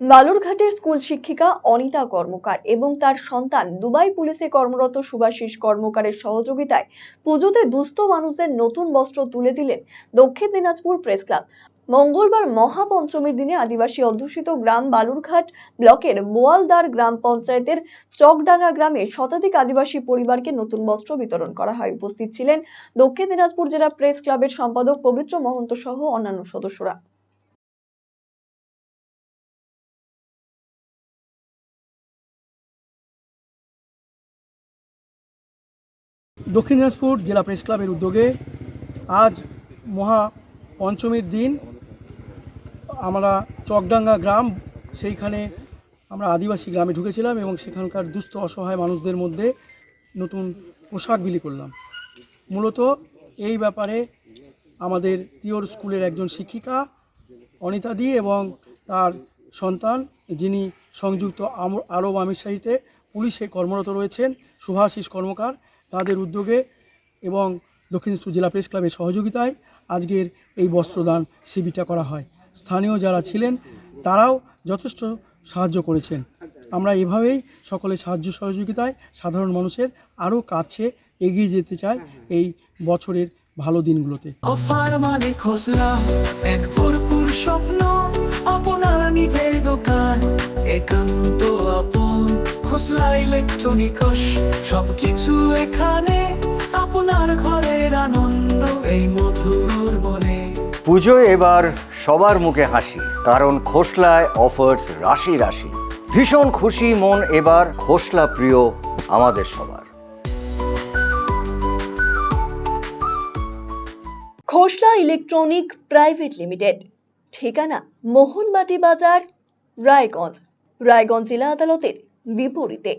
বালুরঘাটের school শিক্ষিকা অনিতা কর্মকার এবং তার সন্তান দুবাই পুলিশে কর্মরত সুভাষিস কর্মকারের সহযোগিতায় পুজোতে দুস্থ মানুষদের নতুন বস্ত্র তুলে দিলেন দক্ষিণ দিনাজপুর প্রেস ক্লাব। মঙ্গলবার মহাপঞ্চমীর দিনে আদিবাসী অধ্যুষিত গ্রাম বালুরঘাট ব্লকের বোয়ালদার গ্রাম পঞ্চায়েতের চকডাঙ্গা গ্রামে শতাধিক আদিবাসী পরিবারকে নতুন বস্ত্র বিতরণ করা হয়। উপস্থিত ছিলেন দক্ষিণ দিনাজপুর জেলা প্রেস ক্লাবের সম্পাদক পবিত্র মহন্ত সহ অন্যান্য সদস্যরা। দক্ষিণ দিনাজপুর জেলা প্রেস ক্লাবের উদ্যোগে আজ মহা পঞ্চমীর দিন। আমরা চকডাঙ্গা গ্রাম, সেইখানে আমরা আদিবাসী গ্রামে ঢুকেছিলাম এবং সেখানকার দুস্থ অসহায় মানুষদের মধ্যে নতুন পোশাক বিলি করলাম। মূলত এই ব্যাপারে আমাদের তিওর স্কুলের একজন শিক্ষিকা অনিতা দি এবং তার সন্তান, যিনি সংযুক্ত আরব আমিরশাহীতে পুলিশে কর্মরত রয়েছেন সুভাষিস কর্মকার। তাদের উদ্যোগে এবং দক্ষিণ দিনাজপুর জেলা প্রেস ক্লাবের সহযোগিতায় আজকের এই বস্ত্রদান শিবিরটা করা হয়। স্থানীয় যারা ছিলেন, তারাও যথেষ্ট সাহায্য করেছেন। আমরা এভাবেই সকলের সাহায্য সহযোগিতায় সাধারণ মানুষের আরও কাছে এগিয়ে যেতে চাই এই বছরের ভালো দিনগুলোতে। খোসলা স্বপ্ন খোসলা ইলেকট্রনিকস সবকিছু এখানে আপনার ঘরের আনন্দ এই মধুর বনে পুজোয় এবার সবার মুখে হাসি কারণ খোসলায় অফার্স রাশি রাশি। ভীষণ খুশি মন এবার খোসলা প্রিয় আমাদের সবার। খোসলা ইলেকট্রনিক প্রাইভেট লিমিটেড ঠিকানা মোহনবাটি বাজার রায়গঞ্জ। রায়গঞ্জ জেলা আদালতের বিপরীতে।